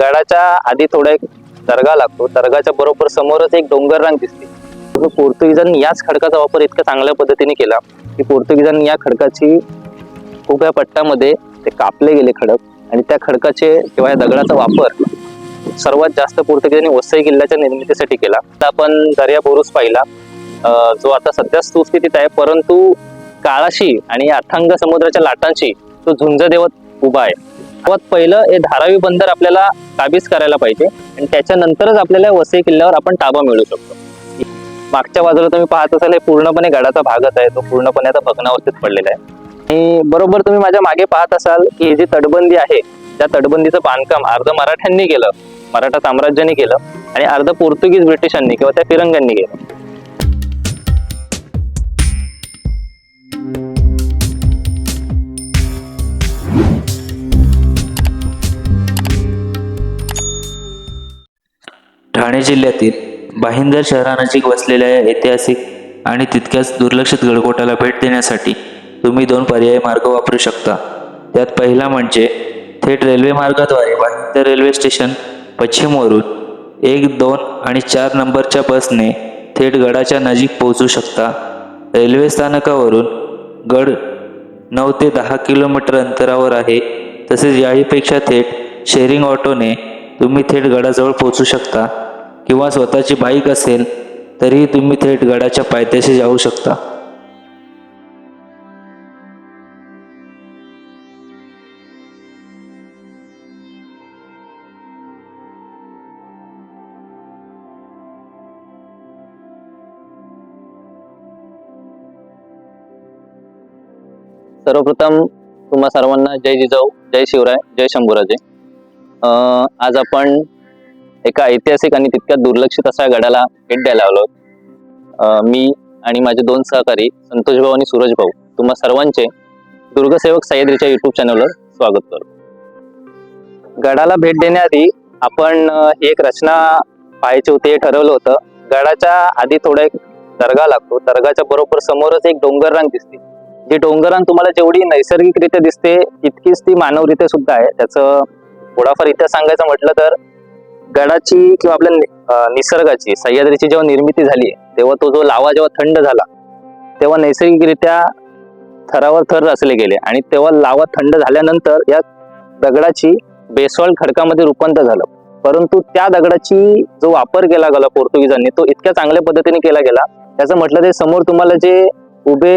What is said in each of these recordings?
गडाच्या आधी थोडा एक दर्गा लागतो. दर्गाच्या बरोबर समोरच एक डोंगर रांग दिसते पोर्तुगीजांनी याच खडकाचा वापर इतक्या चांगल्या पद्धतीने केला की पोर्तुगीजांनी या खडकाची उभ्या पट्ट्यामध्ये ते कापले गेले खडक आणि त्या खडकाचे किंवा या दगडाचा वापर सर्वात जास्त पोर्तुगीजांनी वसई किल्ल्याच्या निर्मितीसाठी केला. आता आपण दर्या बोरुस पाहिला. जो आता सध्या सुस्थितीत आहे परंतु काळाशी आणि अथांग समुद्राच्या लाटांशी तो झुंज देवत उभा आहे सर्वात पहिलं हे धारावी बंदर आपल्याला काबीज करायला पाहिजे. आणि त्याच्यानंतरच आपल्याला वसई किल्ल्यावर आपण ताबा मिळू शकतो. मागच्या बाजूला तुम्ही पाहत असाल हे पूर्णपणे गडाचा भागच आहे. तो पूर्णपणे आता भग्नावस्थेत पडलेला आहे. आणि बरोबर तुम्ही माझ्या मागे पाहत असाल की ही जी तटबंदी आहे त्या तटबंदीचं बांधकाम अर्ध मराठ्यांनी केलं मराठा साम्राज्याने केलं आणि अर्ध पोर्तुगीज ब्रिटिशांनी किंवा त्या फिरंग्यांनी केलं. ठाणे जिल्ह्यातील भाईंदर शहरानजीक वसलेल्या या ऐतिहासिक आणि तितक्याच दुर्लक्षित गडकोटाला भेट देण्यासाठी तुम्ही दोन पर्यायी मार्ग वापरू शकता. त्यात पहिला म्हणजे थेट रेल्वे मार्गाद्वारे भाईंदर रेल्वे स्टेशन पश्चिमवरून एक दोन आणि चार नंबरच्या बसने थेट गडाच्या नजीक पोहोचू शकता. रेल्वे स्थानकावरून गड नऊ ते दहा किलोमीटर अंतरावर आहे. तसेच याहीपेक्षा थेट शेअरिंग ऑटोने तुम्ही थेट गडाजवळ पोहोचू शकता किंवा स्वतःची बाईक असेल तरीही तुम्ही थेट गडाच्या पायथ्याशी जाऊ शकता. सर्वप्रथम तुम्हा सर्वांना जय जिजाऊ जय शिवराय जय शंभूराजे. आज आपण एका ऐतिहासिक आणि तितक्या दुर्लक्षित असा गडाला भेट द्यायला आलो. मी आणि माझे दोन सहकारी संतोष भाऊ आणि सूरज भाऊ तुम्हा सर्वांचे दुर्गसेवक सह्याद्रीच्या युट्यूब चॅनलवर स्वागत करतो गडाला भेट देण्याआधी आपण एक रचना पाहायची होती हे ठरवलं होतं. गडाच्या आधी थोडा एक दर्गा लागतो. दर्गाच्या बरोबर समोरच एक डोंगर रांग दिसते. जी डोंगरांग तुम्हाला जेवढी नैसर्गिकरित्या दिसते तितकीच ती मानवरित्या सुद्धा आहे. त्याचं थोडाफार इतिहास सांगायचं म्हटलं तर गडाची किंवा आपल्या निसर्गाची सह्याद्रीची जेव्हा निर्मिती झाली तेव्हा तो जो लावा जेव्हा थंड झाला तेव्हा नैसर्गिकरित्या थरावर थर रचले गेले आणि तेव्हा लावा थंड झाल्यानंतर या दगडाची बेसॉल्ट खडकामध्ये रूपांतर झालं. परंतु त्या दगडाची जो वापर केला गेला पोर्तुगीजांनी तो इतक्या चांगल्या पद्धतीने केला गेला त्याचं म्हटलं ते समोर तुम्हाला जे उभे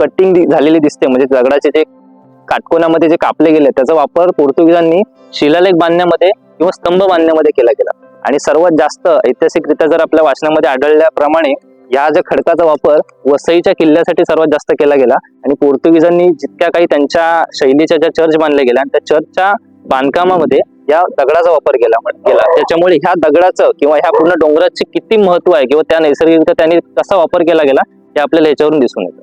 कटिंग झालेली दिसते म्हणजे दगडाचे जे काटकोनामध्ये जे कापले गेले त्याचा वापर पोर्तुगीजांनी शिलालेख बांधण्यामध्ये किंवा स्तंभ बांधण्यामध्ये केला गेला. आणि सर्वात जास्त ऐतिहासिकरित्या जर आपल्या वाचनामध्ये आढळल्याप्रमाणे या ज्या खडकाचा वापर वसईच्या किल्ल्यासाठी सर्वात जास्त केला गेला. आणि पोर्तुगीजांनी जितक्या काही त्यांच्या शैलीच्या ज्या चर्च बांधल्या गेल्या त्या चर्चच्या बांधकामामध्ये या दगडाचा वापर केला गेला त्याच्यामुळे ह्या दगडाचं किंवा ह्या पूर्ण डोंगराचे किती महत्त्व आहे किंवा त्या नैसर्गिकरित्या त्यांनी कसा वापर केला गेला हे आपल्याला याच्यावरून दिसून येतं.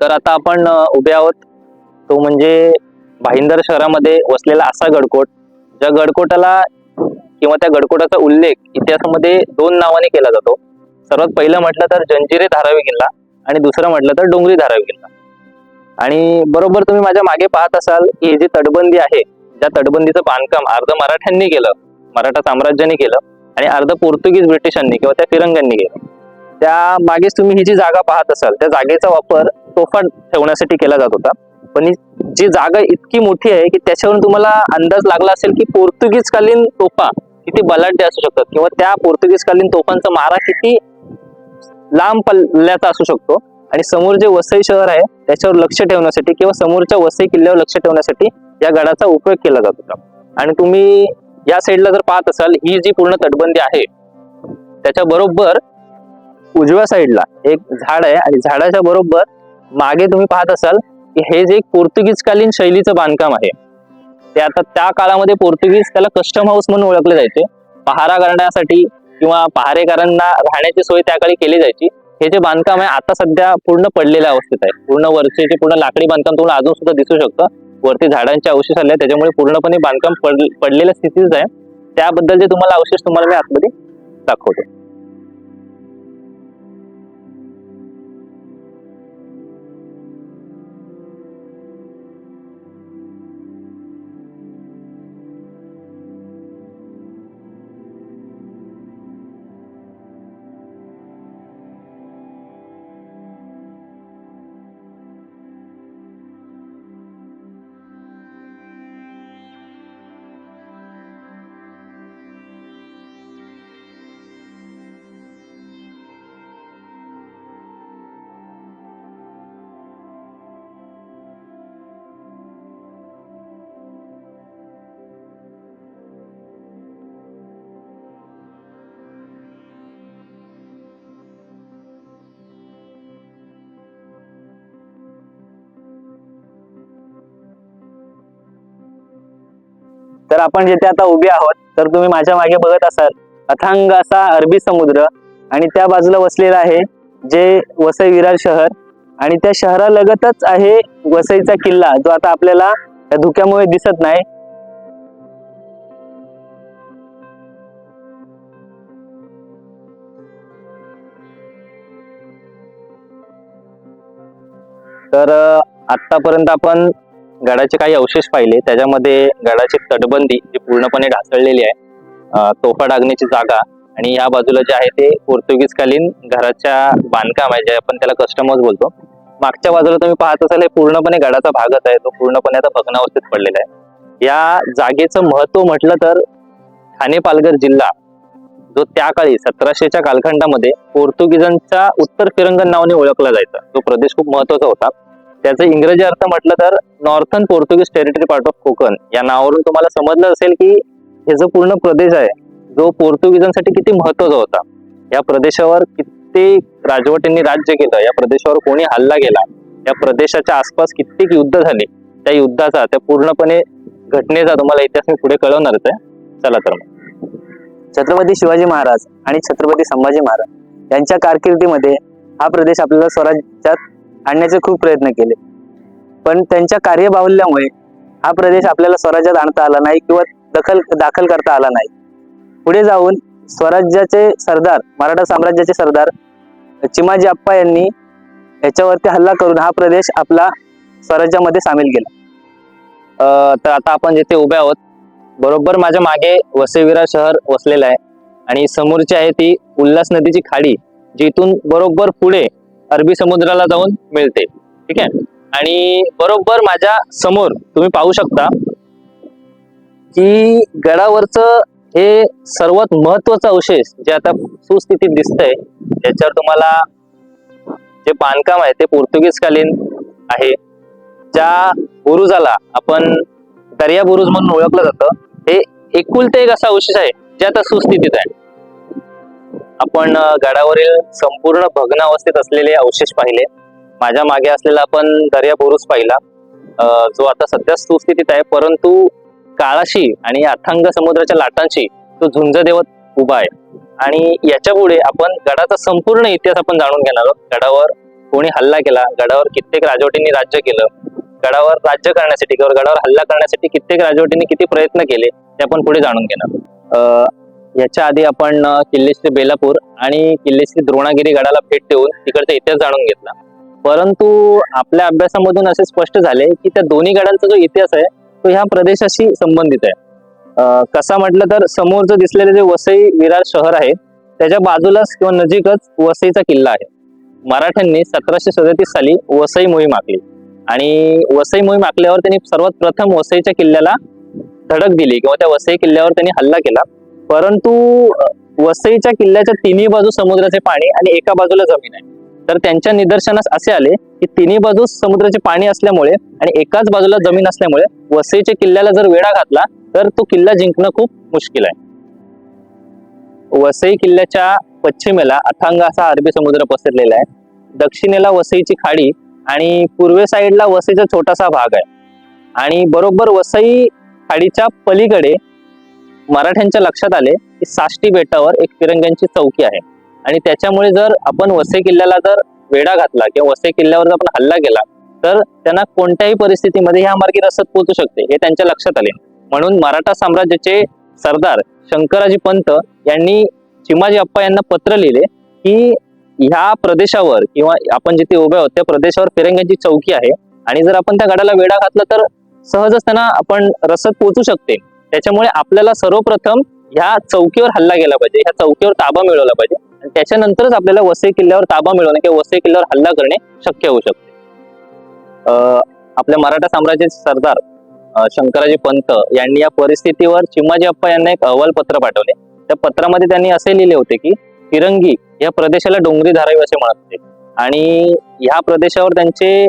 तर आता आपण उभे आहोत. तो म्हणजे भाईंदर शहरामध्ये वसलेला असा गडकोट ज्या गडकोटाला किंवा त्या गडकोटाचा उल्लेख इतिहासामध्ये दोन नावाने केला जातो. सर्वात पहिलं म्हटलं तर जंजिरे धारावी किल्ला आणि दुसरं म्हटलं तर डोंगरी धारावी किल्ला. आणि बरोबर तुम्ही माझ्या मागे पाहत असाल की ही जी तटबंदी आहे ज्या तटबंदीचं बांधकाम अर्ध मराठ्यांनी केलं मराठा साम्राज्याने केलं आणि अर्ध पोर्तुगीज ब्रिटिशांनी किंवा त्या फिरंगांनी केलं. त्या मागेच तुम्ही ही जी जागा पाहत असाल त्या जागेचा वापर तोफा ठेवण्यासाठी केला जात होता. पण जी जागा इतकी मोठी आहे की त्याच्यावरून तुम्हाला अंदाज लागला असेल की पोर्तुगीजकालीन तोफा किती बलाढ्य असू शकतात किंवा त्या पोर्तुगीजकालीन तोफांचा मारा किती लांब पल्ल्याचा असू शकतो. आणि समोर जे वसई शहर आहे त्याच्यावर लक्ष ठेवण्यासाठी किंवा समोरच्या वसई किल्ल्यावर लक्ष ठेवण्यासाठी या गडाचा उपयोग केला जात होता. आणि तुम्ही या साईडला जर पाहत असाल ही जी पूर्ण तटबंदी आहे त्याच्या बरोबर उजव्या साईडला एक झाड आहे आणि झाडाच्या बरोबर मागे तुम्ही पाहत असाल की हे जे एक शैलीचं बांधकाम आहे ते आता त्या काळामध्ये पोर्तुगीज त्याला कस्टम हाऊस म्हणून ओळखले जायचे. पहारा करण्यासाठी किंवा पहारेकरांना राहण्याची सोय त्या काळी केली जायची. हे जे बांधकाम आहे आता सध्या पूर्ण पडलेल्या अवस्थेत आहे. पूर्ण वरचे जे पूर्ण लाकडी बांधकाम तुम्हाला अजून सुद्धा दिसू शकतं. वरती झाडांचे अवशेष आले त्याच्यामुळे पूर्णपणे बांधकाम पड पडलेल्या स्थितीच आहे. त्याबद्दलचे तुम्हाला अवशेष तुम्हाला मी आतमध्ये दाखवतो. तर आपण जिथे आता उभे आहोत तर तुम्ही माझ्या मागे बघत असाल अथांग असा अरबी समुद्र आणि त्या बाजूला वसलेला आहे जे वसई विरार शहर. आणि त्या शहरालगतच आहे वसईचा किल्ला जो आता आपल्याला या धुक्यामुळे दिसत नाही. तर आतापर्यंत आपण गडाचे काही अवशेष पाहिले त्याच्यामध्ये गडाची तटबंदी जी पूर्णपणे ढासळलेली आहे तोफा डागण्याची जागा आणि या बाजूला जे आहे ते पोर्तुगीजकालीन घराच्या बांधकाम आहे जे आपण त्याला कस्टमर्स बोलतो. मागच्या बाजूला तुम्ही पाहत असाल हे पूर्णपणे गडाचा भागच आहे तो पूर्णपणे आता भग्नावस्थेत पडलेला आहे. या जागेचं महत्त्व म्हटलं तर ठाणे पालघर जिल्हा जो त्या काळी सतराशेच्या कालखंडामध्ये पोर्तुगीजांचा उत्तर तिरंगण नावाने ओळखला जायचा. तो प्रदेश खूप महत्त्वाचा होता. त्याचा इंग्रजी अर्थ म्हटलं तर northern Portuguese territory part of Konkan या नावावरून तुम्हाला समजलं असेल की हे जो पूर्ण प्रदेश आहे जो पोर्तुगीजांसाठी किती महत्त्वाचा होता. या प्रदेशावर कित्येक राजवटींनी राज्य केलं या प्रदेशावर कोणी हल्ला केला या प्रदेशाच्या आसपास कित्येक युद्ध झाले त्या युद्धाचा त्या पूर्णपणे घटनेचा तुम्हाला इतिहास मी पुढे कळवणारच आहे. चला तर मग. छत्रपती शिवाजी महाराज आणि छत्रपती संभाजी महाराज यांच्या कारकिर्दीमध्ये हा प्रदेश आपल्याला स्वराज्यात आणण्याचे खूप प्रयत्न केले. पण त्यांच्या कार्यबाहुल्यामुळे हा प्रदेश आपल्याला स्वराज्यात आणता आला नाही किंवा दखल दाखल करता आला नाही. पुढे जाऊन स्वराज्याचे सरदार मराठा साम्राज्याचे सरदार चिमाजी अप्पा यांनी याच्यावरती हल्ला करून हा प्रदेश आपला स्वराज्यामध्ये सामील केला. तर आता आपण जिथे उभे आहोत बरोबर माझ्या मागे वसईविरा शहर वसलेलं आहे. आणि समोरची आहे ती उल्हास नदीची खाडी जिथून बरोबर पुढे अरबी समुद्राला जाऊन मिळते. ठीक आहे? आणि बरोबर माझ्यासमोर तुम्ही पाहू शकता की गडावरचं हे सर्वात महत्वाचं अवशेष जे आता सुस्थितीत दिसतंय त्याच्यावर तुम्हाला जे बांधकाम आहे ते पोर्तुगीज कालीन आहे. ज्या बुरुजाला आपण दर्या बुरुज म्हणून ओळखलं जातं हे एकुलते एक असा अवशेष आहे जे आता सुस्थितीत आहे. आपण गडावरील संपूर्ण भग्न अवस्थेत असलेले अवशेष पाहिले. माझ्या मागे असलेला आपण दर्या बोरूस पाहिला. जो आता सध्या सुस्थितीत आहे परंतु काळाशी आणि अथांग समुद्राच्या लाटांशी तो झुंज देवत उभा आहे. आणि याच्यापुढे आपण गडाचा संपूर्ण इतिहास आपण जाणून घेणार आहोत. गडावर कोणी हल्ला केला गडावर कित्येक राजवटींनी राज्य केलं गडावर राज्य करण्यासाठी किंवा गडावर हल्ला करण्यासाठी कित्येक राजवटींनी किती प्रयत्न केले ते आपण पुढे जाणून घेणार याच्या आधी आपण किल्लेश्री किल्ले श्री बेलापूर आणि किल्ले श्री द्रोणागिरी गडाला भेट देऊन तिकडचा इतिहास जाणून घेतला. परंतु आपल्या अभ्यासामधून असे स्पष्ट झाले की त्या दोन्ही गडांचा जो इतिहास आहे तो ह्या प्रदेशाशी संबंधित आहे. कसा म्हटलं तर समोरचं दिसलेले जे वसई विरार शहर आहे त्याच्या बाजूलाच किंवा नजीकच वसईचा किल्ला आहे. मराठ्यांनी सतराशे सदतीस साली वसई मोहीम आखली. आणि वसई मोहीम आखल्यावर त्यांनी सर्वात प्रथम वसईच्या किल्ल्याला धडक दिली किंवा त्या वसई किल्ल्यावर त्यांनी हल्ला केला. परंतु वसईच्या किल्ल्याच्या तिन्ही बाजू समुद्राचे पाणी आणि एका बाजूला जमीन आहे. तर त्यांच्या निदर्शनास असे आले की तिन्ही बाजूस समुद्राचे पाणी असल्यामुळे आणि एकाच बाजूला जमीन असल्यामुळे वसईच्या किल्ल्याला जर वेढा घातला तर तो किल्ला जिंकणं खूप मुश्किल आहे. वसई किल्ल्याच्या पश्चिमेला अथांग असा अरबी समुद्र पसरलेला आहे. दक्षिणेला वसईची खाडी आणि पूर्वे साईडला वसईचा छोटासा भाग आहे. आणि बरोबर वसई खाडीच्या पलीकडे मराठ्यांच्या लक्षात आले की साष्टी बेटावर एक फिरंग्यांची चौकी आहे. आणि त्याच्यामुळे जर आपण वसई किल्ल्याला जर वेढा घातला किंवा वसई किल्ल्यावर जर आपण हल्ला केला तर त्यांना कोणत्याही परिस्थितीमध्ये ह्या मार्गे रसद पोहोचू शकते हे त्यांच्या लक्षात आले. म्हणून मराठा साम्राज्याचे सरदार शंकराजी पंत यांनी चिमाजी अप्पा यांना पत्र लिहिले की ह्या प्रदेशावर किंवा आपण जिथे उभे आहोत त्या प्रदेशावर फिरंग्यांची चौकी आहे. आणि जर आपण त्या गडाला वेढा घातला तर सहजच त्यांना आपण रसद पोहोचू शकते. त्याच्यामुळे आपल्याला सर्वप्रथम ह्या चौकीवर हल्ला केला पाहिजे ह्या चौकीवर ताबा मिळवला पाहिजे. आणि त्याच्यानंतरच आपल्याला वसई किल्ल्यावर ताबा मिळवणे किंवा वसई किल्ल्यावर हल्ला करणे शक्य होऊ शकते. अं, आपल्या मराठा साम्राज्याचे सरदार शंकराजी पंत यांनी या परिस्थितीवर चिमाजी अप्पा यांना एक अहवाल पत्र पाठवले. त्या पत्रामध्ये त्यांनी असे लिहिले होते की तिरंगी या प्रदेशाला डोंगरी धारावी असे म्हणत होते. आणि ह्या प्रदेशावर त्यांचे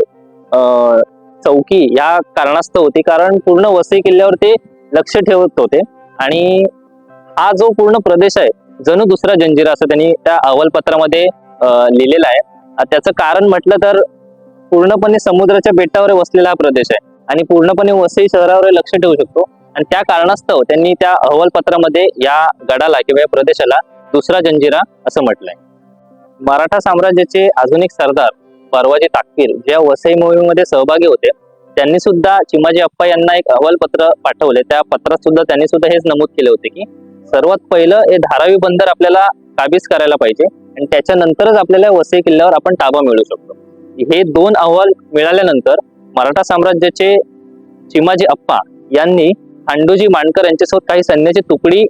अं, चौकी या कारणास्तव होती. कारण पूर्ण वसई किल्ल्यावर ते लक्ष ठेवत होते. आणि हा जो पूर्ण प्रदेश आहे जणू दुसरा जंजिरा असं त्यांनी त्या अहवालपत्रामध्ये लिहिलेला आहे. त्याचं कारण म्हटलं तर पूर्णपणे समुद्राच्या बेटावर वसलेला हा प्रदेश आहे. आणि पूर्णपणे वसई शहरावर लक्ष ठेवू शकतो. आणि त्या कारणास्तव त्यांनी त्या अहवालपत्रामध्ये या गडाला किंवा या प्रदेशाला दुसरा जंजिरा असं म्हटलंय. मराठा साम्राज्याचे आधुनिक सरदार परवाजी ताकपीर ज्या वसई मोहिमेमध्ये सहभागी होते त्यांनी सुद्धा चिमाजी अप्पा यांना एक अहवालपत्र पाठवले. त्या पत्रात सुद्धा त्यांनी सुद्धा हेच नमूद केले होते की सर्वात पहिलं हे धारावी बंदर आपल्याला काबीज करायला पाहिजे आणि त्याच्यानंतरच आपल्याला वसई किल्ल्यावर आपण ताबा मिळू शकतो. हे दोन अहवाल मिळाल्यानंतर मराठा साम्राज्याचे चिमाजी अप्पा यांनी खांडोजी मांडकर यांच्यासोबत काही सैन्याची तुकडी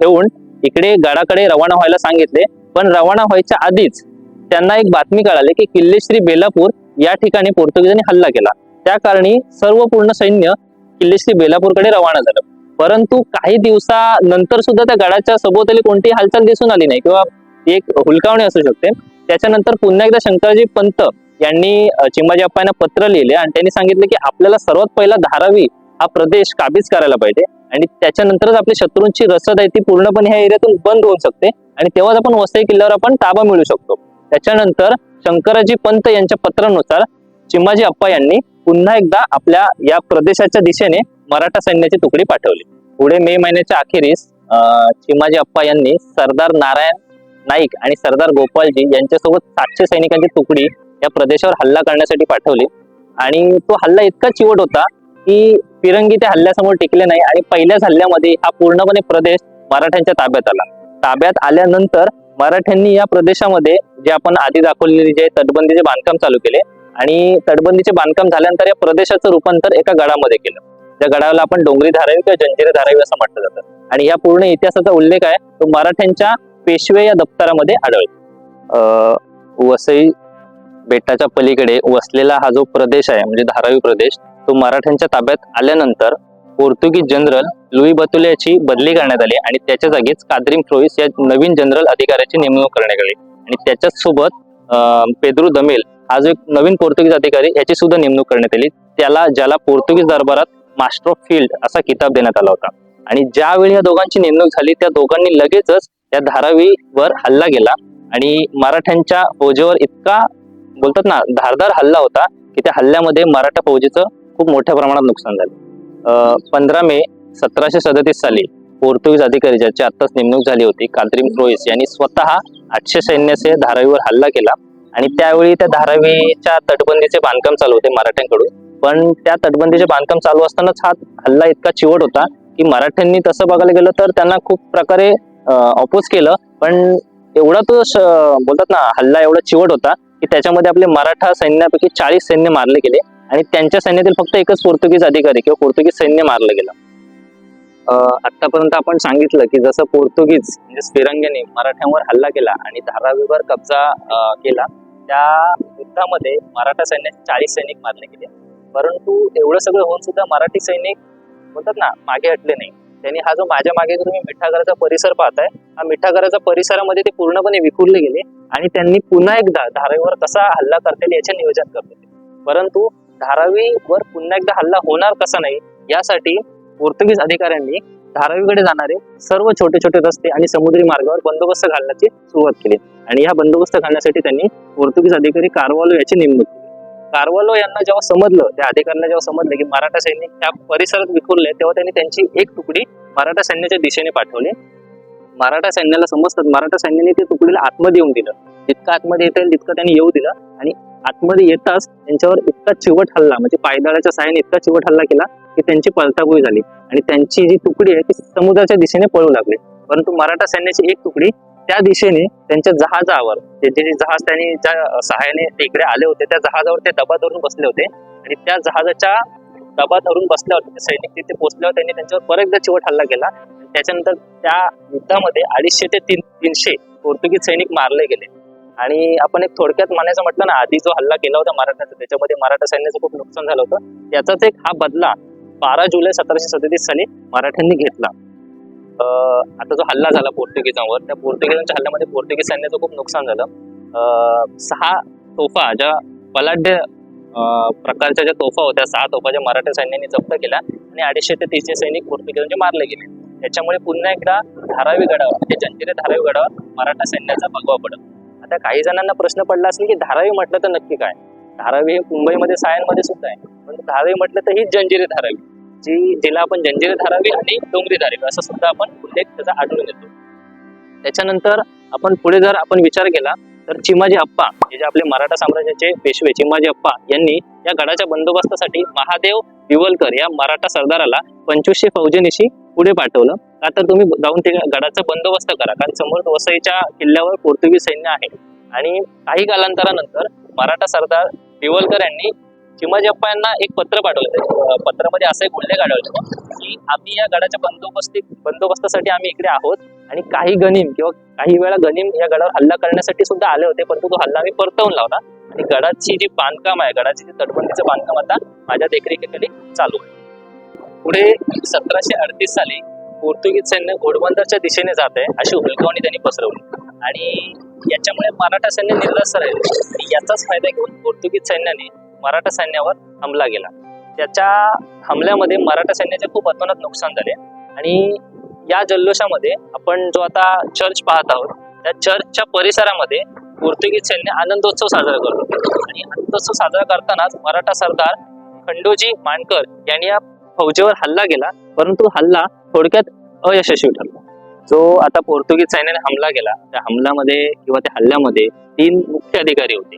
ठेवून इकडे गडाकडे रवाना व्हायला सांगितले. पण रवाना व्हायच्या आधीच त्यांना एक बातमी कळाली की किल्लेश्री बेलापूर या ठिकाणी पोर्तुगीजांनी हल्ला केला. त्या कारणी सर्व पूर्ण सैन्य किल्ले श्री बेलापूरकडे रवाना झालं. परंतु काही दिवसानंतर सुद्धा त्या गडाच्या सभोवताली कोणतीही हालचाल दिसून आली नाही. किंवा एक हुलकावणी असू शकते. त्याच्यानंतर पुन्हा एकदा शंकरजी पंत यांनी अ, चिमाजी पत्र लिहिले आणि त्यांनी सांगितलं की आपल्याला सर्वात पहिला धारावी हा प्रदेश काबीज करायला पाहिजे. आणि त्याच्यानंतरच आपल्या शत्रूंची रसद आहे ती पूर्णपणे ह्या एरियातून बंद होऊ शकते. आणि तेव्हाच आपण वसई किल्ल्यावर आपण ताबा मिळू शकतो. त्याच्यानंतर शंकराजी पंत यांच्या पत्रानुसार चिमाजी अप्पा यांनी पुन्हा एकदा आपल्या या प्रदेशाच्या दिशेने मराठा सैन्याची तुकडी पाठवली. पुढे मे महिन्याच्या अखेरीस चिमाजी अप्पा यांनी सरदार नारायण नाईक आणि सरदार गोपालजी यांच्यासोबत सातशे सैनिकांची तुकडी या प्रदेशावर हल्ला करण्यासाठी पाठवली. आणि तो हल्ला इतका चिवट होता की फिरंगी त्या हल्ल्यासमोर टिकले नाही आणि पहिल्याच हल्ल्यामध्ये हा पूर्णपणे प्रदेश मराठ्यांच्या ताब्यात आला. ताब्यात आल्यानंतर मराठ्यांनी या प्रदेशामध्ये जे आपण आधी दाखवलेले जे तटबंदीचे बांधकाम चालू केले आणि तटबंदीचे बांधकाम झाल्यानंतर या प्रदेशाचं रूपांतर एका गडामध्ये केलं. त्या गडाला आपण डोंगरी धारावी किंवा जंजिरे धारावी असं म्हटलं जातं. आणि या पूर्ण इतिहासाचा उल्लेख आहे तो मराठ्यांच्या पेशवे या दप्तरामध्ये आढळतो. वसई बेटाच्या पलीकडे वसलेला हा जो प्रदेश आहे म्हणजे धारावी प्रदेश तो मराठ्यांच्या ताब्यात आल्यानंतर पोर्तुगीज जनरल लुई बतुले याची बदली करण्यात आली आणि त्याच्या जागीच काद्रीम फ्रोईस या नवीन जनरल अधिकाऱ्याची नेमणूक करण्यात आली. आणि त्याच्याच सोबत पेद्रू दमेल हा जो एक नवीन पोर्तुगीज अधिकारी याची सुद्धा नेमणूक करण्यात आली. त्याला ज्याला पोर्तुगीज दरबारात मास्टर ऑफ फील्ड असा किताब देण्यात आला होता. आणि ज्यावेळी या दोघांची नेमणूक झाली त्या दोघांनी लगेचच त्या धारावीवर हल्ला केला. आणि मराठ्यांच्या फौजेवर इतका बोलतात ना धारदार हल्ला होता की त्या हल्ल्यामध्ये मराठा फौजेचं खूप मोठ्या प्रमाणात नुकसान झालं. पंधरा मे सतराशे सदतीस साली पोर्तुगीज अधिकारी ज्याची आत्ताच नेमणूक झाली होती काद्रिम फ्रोईस यांनी स्वतः आठशे सैन्याचे धारावीवर हल्ला केला आणि त्यावेळी त्या धारावीच्या तटबंदीचे बांधकाम चालू होते मराठ्यांकडून. पण त्या तटबंदीचे बांधकाम चालू असतानाच हा हल्ला इतका चिवट होता की मराठ्यांनी तसं बघायला गेलं तर त्यांना खूप प्रकारे अपोज केलं. पण एवढा तो बोलतात ना हल्ला एवढा चिवट होता की त्याच्यामध्ये आपले मराठा सैन्यापैकी चाळीस सैन्य मारले गेले. आणि त्यांच्या सैन्यातील फक्त एकच पोर्तुगीज अधिकारी किंवा पोर्तुगीज सैन्य मारलं गेलं. आतापर्यंत आपण सांगितलं की जसं पोर्तुगीज म्हणजे फिरंग्याने मराठ्यांवर हल्ला केला आणि धारावीवर कब्जा केला त्या युद्धामध्ये मराठा सैन्याचे चाळीस सैनिक मारले गेले. परंतु एवढं सगळं होऊन सुद्धा मराठी सैनिक म्हणतात ना मागे हटले नाही. त्यांनी हा जो माझ्या मागे जो तुम्ही मिठागराचा परिसर पाहताय हा मिठागराच्या परिसरामध्ये ते पूर्णपणे विखुरले गेले आणि त्यांनी पुन्हा एकदा धारावीवर कसा हल्ला करता येईल याचे नियोजन करत होते. परंतु धारावीवर पुन्हा एकदा हल्ला होणार कसा नाही यासाठी पोर्तुगीज अधिकाऱ्यांनी धारावीकडे जाणारे सर्व छोटे छोटे रस्ते आणि समुद्री मार्गावर बंदोबस्त घालण्याची सुरुवात केली. आणि या बंदोबस्त घालण्यासाठी त्यांनी पोर्तुगीज अधिकारी कारवालो याची नेमणूक केली. कारवालो यांना जेव्हा समजलं त्या अधिकाऱ्यांना जेव्हा समजलं की मराठा सैनिक त्या परिसरात विखुरले तेव्हा त्यांनी त्यांची एक तुकडी मराठा सैन्याच्या दिशेने पाठवली. मराठा सैन्याला समजतात मराठा सैन्याने ते तुकडीला आतमध्ये येऊन दिलं. जितकं आतमध्ये येता येईल तितकं त्यांनी येऊ दिलं आणि आतमध्ये येताच त्यांच्यावर इतका चिवट हल्ला म्हणजे पायदळाच्या साहाय्याने इतका चिवट हल्ला केला की त्यांची पळतागोळी झाली. आणि त्यांची जी तुकडी आहे ती समुद्राच्या दिशेने पळू लागली. परंतु मराठा सैन्याची एक तुकडी त्या दिशेने त्यांच्या जहाजावर त्यांचे जे जहाज त्यांनी ज्या सहाय्याने ते इकडे आले होते त्या जहाजावर ते दबा धरून बसले होते. आणि त्या जहाजाच्या दबा धरून बसल्यावर ते सैनिक तिथे पोहोचल्यावर त्यांनी त्यांच्यावर परत एकदा चिवट हल्ला केला. त्याच्यानंतर त्या युद्धामध्ये अडीचशे ते तीन तीनशे पोर्तुगीज सैनिक मारले गेले. आणि आपण एक थोडक्यात म्हणायचं म्हटलं ना आधी जो हल्ला केला होता मराठ्याचा त्याच्यामध्ये मराठा सैन्याचं खूप नुकसान झालं होतं. त्याचाच एक हा बदला बारा जुलै सतराशे सदतीस साली मराठ्यांनी घेतला. आता जो हल्ला झाला पोर्तुगीजांवर त्या पोर्तुगीजांच्या हल्ल्यामध्ये पोर्तुगीज सैन्याचं खूप नुकसान झालं. अं, सहा तोफा ज्या बलाढ्य प्रकारच्या ज्या तोफा होत्या सहा तोफा ज्या मराठा सैन्याने जप्त केल्या आणि अडीचशे ते तीनशे सैनिक पोर्तुगीजांचे मारले गेले. त्याच्यामुळे पुन्हा एकदा धारावी गडावर म्हणजे जंजिरे धारावी गडावर मराठा सैन्याचा भगवा पडत. आता काही जणांना प्रश्न पडला असेल की धारावी म्हटलं तर नक्की काय? धारावी हे मुंबईमध्ये सायनमध्ये सुद्धा आहे. पण धारावी म्हटलं तर हीच जंजिरे धारावी. जी जिला आपण जंजिरे धारावी आणि डोंगरी धारावी असं सुद्धा आपण उल्लेख त्याचा आढळून येतो. त्याच्यानंतर आपण पुढे जर आपण विचार केला तर चिमाजी अप्पा हे जे आपले मराठा साम्राज्याचे पेशवे चिमाजी अप्पा यांनी या गडाच्या बंदोबस्तासाठी महादेव विवलकर या मराठा सरदाराला पंचवीसशे फौजेनिशी पुढे पाठवलं का तर तुम्ही जाऊन ते गडाचा बंदोबस्त करा. कारण समोर वसईच्या किल्ल्यावर पोर्तुगीज सैन्य आहे. आणि काही कालांतरानंतर मराठा सरदार विवलकर यांनी चिमाजप्पा यांना एक पत्र पाठवलं. पत्रामध्ये असं एक उल्लेख आढळतो की आम्ही या गडाच्या बंदोबस्ती बंदोबस्तासाठी आम्ही इकडे आहोत. आणि काही गनिम किंवा काही वेळा गनिम या गडावर हल्ला करण्यासाठी सुद्धा आले होते. परंतु तो हल्ला आम्ही परतवून लावला. आणि गडाची जी बांधकाम आहे गडाची जी तटबंदीचं बांधकाम आता माझ्या देखरेखीखाली चालू आहे. पुढे सतराशे अडतीस साली पोर्तुगीज सैन्य घोडबंदरच्या दिशेने जात आहे अशी हुलकावणी त्यांनी पसरवली. आणि याच्यामुळे मराठा सैन्य निर्लस्त राहिले. आणि याचाच फायदा घेऊन पोर्तुगीज सैन्याने मराठा सैन्यावर हमला केला. त्याच्या हमल्यामध्ये मराठा सैन्याचे खूप अतोनात नुकसान झाले. आणि या जल्लोषामध्ये आपण जो आता चर्च पाहत आहोत त्या चर्चच्या परिसरामध्ये पोर्तुगीज सैन्य आनंदोत्सव साजरा करतो आणि आनंदोत्सव साजरा करतानाच मराठा सरदार खंडोजी मानकर यांनी या फौजेवर हल्ला केला परंतु हल्ला थोडक्यात अयशस्वी ठरला. जो आता पोर्तुगीज सैन्याने हमला केला त्या हमल्यामध्ये किंवा त्या हल्ल्यामध्ये तीन मुख्य अधिकारी होते.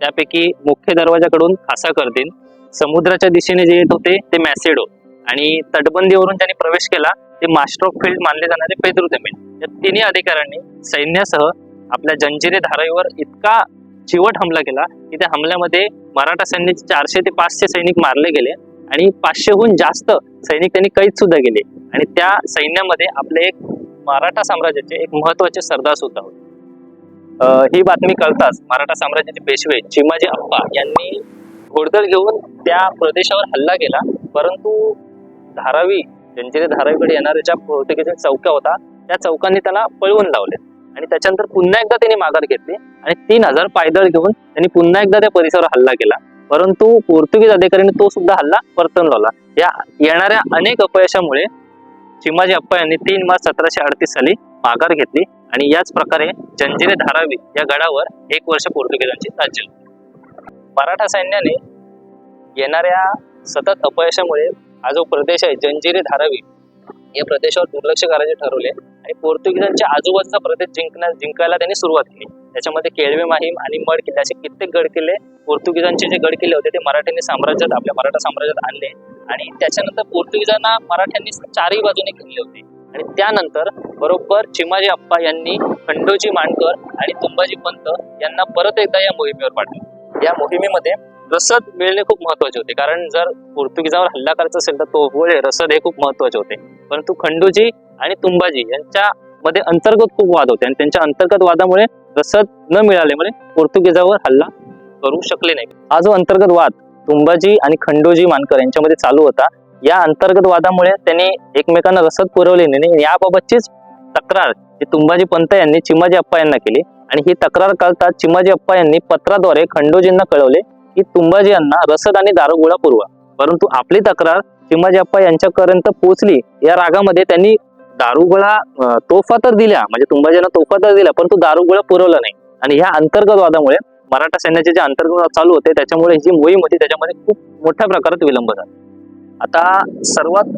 त्यापैकी मुख्य दरवाजाकडून खासा करतील समुद्राच्या दिशेने जे येत होते ते मॅसेडो आणि तटबंदीवरून त्यांनी प्रवेश केला ते मास्टर ऑफ फील्ड मानले जाणारे पेद्रू तमिळ या तिन्ही अधिकाऱ्यांनी सैन्यासह आपल्या जंजिरे धारावीवर इतका चिवट हमला केला की त्या हमल्यामध्ये मराठा सैन्याचे चारशे ते पाचशे सैनिक मारले गेले. आणि पाचशेहून जास्त सैनिक त्यांनी कैद सुद्धा केले. आणि त्या सैन्यामध्ये आपले एक मराठा साम्राज्याचे एक महत्त्वाचे सरदार सुद्धा होते. ही बातमी कळताच मराठा साम्राज्याचे पेशवे चिमाजी अप्पा यांनी घोडदळ घेऊन त्या प्रदेशावर हल्ला केला. परंतु धारावी जंजिरे धारावीकडे येणाऱ्या ज्या पोर्तुगीज चौक्या होता त्या चौकांनी त्यांना पळवून लावले. आणि त्याच्यानंतर पुन्हा एकदा त्यांनी माघार घेतली आणि तीन हजार पायदळ घेऊन त्यांनी पुन्हा एकदा त्या परिसरावर हल्ला केला. परंतु पोर्तुगीज अधिकाऱ्यांनी तो सुद्धा हल्ला परतून लावला. या येणाऱ्या अनेक अपयशामुळे चिमाजी अप्पा यांनी तीन मार्च सतराशे अडतीस साली माघार घेतली आणि याच प्रकारे जंजिरे धारावी या गडावर एक वर्ष पोर्तुगीजांची राज्य मराठा सैन्याने येणाऱ्या सतत अपयशामुळे हा जो प्रदेश आहे जंजिरे धारावी या प्रदेशावर दुर्लक्ष करायचे ठरवले आणि पोर्तुगीजांच्या आजूबाजूचा प्रदेश जिंकण्या जिंकायला त्यांनी सुरुवात केली. त्याच्यामध्ये केळवे माहीम आणि मड किल्ले असे कित्येक गड किल्ले पोर्तुगीजांचे जे गड किल्ले होते ते मराठ्यांनी साम्राज्यात आपल्या मराठा साम्राज्यात आणले. आणि त्याच्यानंतर पोर्तुगीजांना मराठ्यांनी चारही बाजूने किल्ले होते. आणि त्यानंतर बरोबर चिमाजी अप्पा यांनी खंडोजी मांडकर आणि तुंबाजी पंत यांना परत एकदा या मोहिमेवर पाठवले. या मोहिमेमध्ये रसद मिळणे खूप महत्त्वाचे होते. कारण जर पोर्तुगीजावर हल्ला करायचा असेल तर तो रसद हे खूप महत्त्वाचे होते. परंतु खंडोजी आणि तुंबाजी यांच्या मध्ये अंतर्गत खूप वाद होते. आणि त्यांच्या अंतर्गत वादामुळे रसद न मिळाल्यामुळे पोर्तुगीजावर हल्ला करू शकले नाही. हा जो अंतर्गत वाद तुंबाजी आणि खंडोजी मानकर यांच्यामध्ये चालू होता या अंतर्गत वादामुळे त्यांनी एकमेकांना रसद पुरवली नाही. याबाबतचीच तक्रार जी तुंबाजी पंत यांनी चिमाजी अप्पा यांना केली. आणि ही तक्रार कळता चिमाजी अप्पा यांनी पत्राद्वारे खंडोजींना कळवले की तुंबाजी यांना रसद आणि दारुगोळा पुरवा. परंतु आपली तक्रार चिमाजी अप्पा यांच्यापर्यंत पोहोचली. या रागामध्ये त्यांनी दारुगोळा तोफा तर दिल्या. म्हणजे तुंबाजींना तोफा तर दिला परंतु दारुगोळा पुरवला नाही. आणि ह्या अंतर्गत वादामुळे मराठा सैन्याचे जे अंतर्गत चालू होते त्याच्यामुळे जी मोहीम होती त्याच्यामध्ये खूप मोठ्या प्रकारात विलंब झाला. आता सर्वात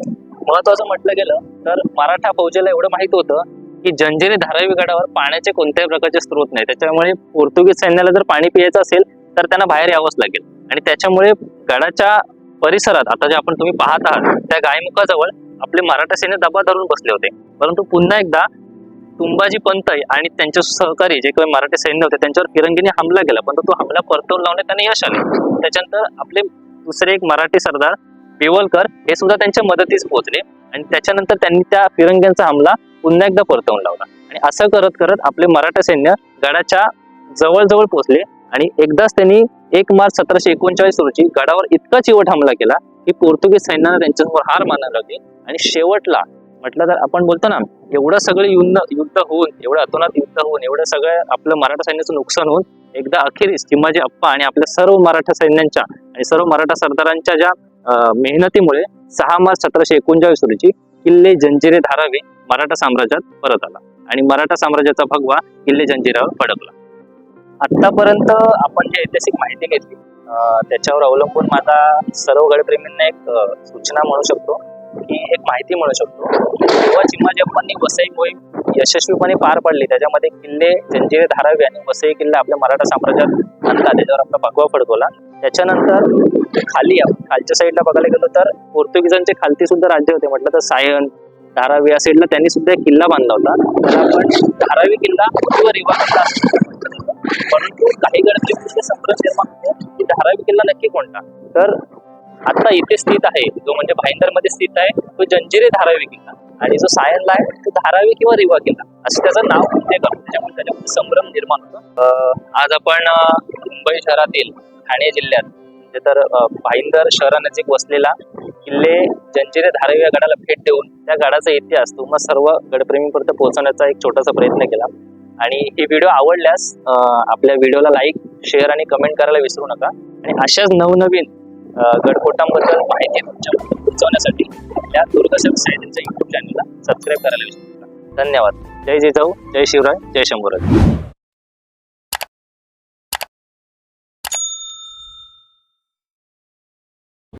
महत्वाचं म्हटलं गेलं तर मराठा फौजेला एवढं माहीत होतं की जंजिरी धारावी गडावर पाण्याचे कोणत्याही प्रकारचे स्रोत नाही. त्याच्यामुळे पोर्तुगीज सैन्याला जर पाणी पियायचं असेल तर त्यांना बाहेर यावंच लागेल. आणि त्याच्यामुळे गडाच्या परिसरात आता जे आपण तुम्ही पाहत आहात त्या गायमुखाजवळ आपले मराठा सैन्य दबा धरून बसले होते. परंतु पुन्हा एकदा तुंबाजी पंत आणि त्यांचे सहकारी जे काही मराठी सैन्य होते त्यांच्यावर फिरंगीने हमला केला. पण तो हमला परतवून लावण्यात त्यांना यश आले. त्याच्यानंतर आपले दुसरे एक मराठी सरदार बेवलकर हे सुद्धा त्यांच्या मदतीस पोहोचले. आणि त्याच्यानंतर त्यांनी त्या फिरंग्यांचा हमला पुन्हा एकदा परतवून लावला. आणि असं करत करत आपले मराठा सैन्य गडाच्या जवळजवळ पोहोचले. आणि एकदाच त्यांनी एक मार्च सतराशे एकोणचाळीस रोजी गडावर इतका चिवट हमला केला की पोर्तुगीज सैन्यानं त्यांच्यासमोर हार मानायला लागली आणि शेवटला म्हटलं तर आपण बोलतो ना एवढं सगळं युद्ध युद्ध होऊन एवढं अतोनात युद्ध होऊन एवढं सगळं आपलं मराठा सैन्याचं नुकसान होऊन एकदा अखेरीस चिमाजी अप्पा आणि आपल्या सर्व मराठा सैन्यांच्या आणि सर्व मराठा सरदारांच्या ज्या मेहनतीमुळे सहा मार्च सतराशे एकोणचाळीस रोजी किल्ले जंजिरे धारावे मराठा साम्राज्यात परत आला आणि मराठा साम्राज्याचा भगवा किल्ले जंजिरावर फडकला आतापर्यंत आपण जी ऐतिहासिक माहिती घेतली त्याच्यावर अवलंबून माझा सर्व गडप्रेमींना एक सूचना म्हणू शकतो. की एक माहिती म्हणू शकतो. जेव्हा चिमाजी वसई मोहीम यशस्वीपणे पार पाडली. त्याच्यामध्ये किल्ले जंजिरे धारावी आणि वसई किल्ला आपल्या मराठा साम्राज्यात आणला त्याच्यावर आपला भगवा फडकवला. त्याच्यानंतर खाली खालच्या साईडला बघायला गेलो तर पोर्तुगीजांचे खालती सुद्धा राज्य होते. म्हटलं तर सायन धारावी या साईडला त्यांनी सुद्धा एक किल्ला बांधला होता. तर आपण धारावी किल्ला पूर्व रिवा किल्ला परंतु काही गडचे संभ्रम निर्माण धारावी किल्ला नक्की कोणता? तर आता इथे स्थित आहे जो म्हणजे भाईंदरमध्ये स्थित आहे तो जंजिरे धारावी किल्ला. आणि जो सायनला आहे तो धारावी किंवा रिवा किल्ला. असं त्याचं नाव ते करतो त्याच्यामुळे त्याच्यामध्ये संभ्रम निर्माण होतो. आज आपण मुंबई शहरातील ठाणे जिल्ह्यात म्हणजे तर भाईंदर शहरानजीक वसलेला किल्ले जंजिरे धारावी या गडाला भेट देऊन त्या गडाचा इतिहास तुम्हाला सर्व गडप्रेमीपर्यंत पोहोचवण्याचा एक छोटासा प्रयत्न केला. आणि ही व्हिडिओ आवडल्यास आपल्या व्हिडिओला लाईक शेअर आणि कमेंट करायला विसरू नका. आणि अशाच नवनवीन गडकोटांबद्दल माहिती तुमच्या पोहोचवण्यासाठी या दूरदर्शन साहित्यांच्या युट्यूब चॅनलला सबस्क्राईब करायला विसरू नका. धन्यवाद. जय जिजाऊ जय शिवराय जय शंभूराज.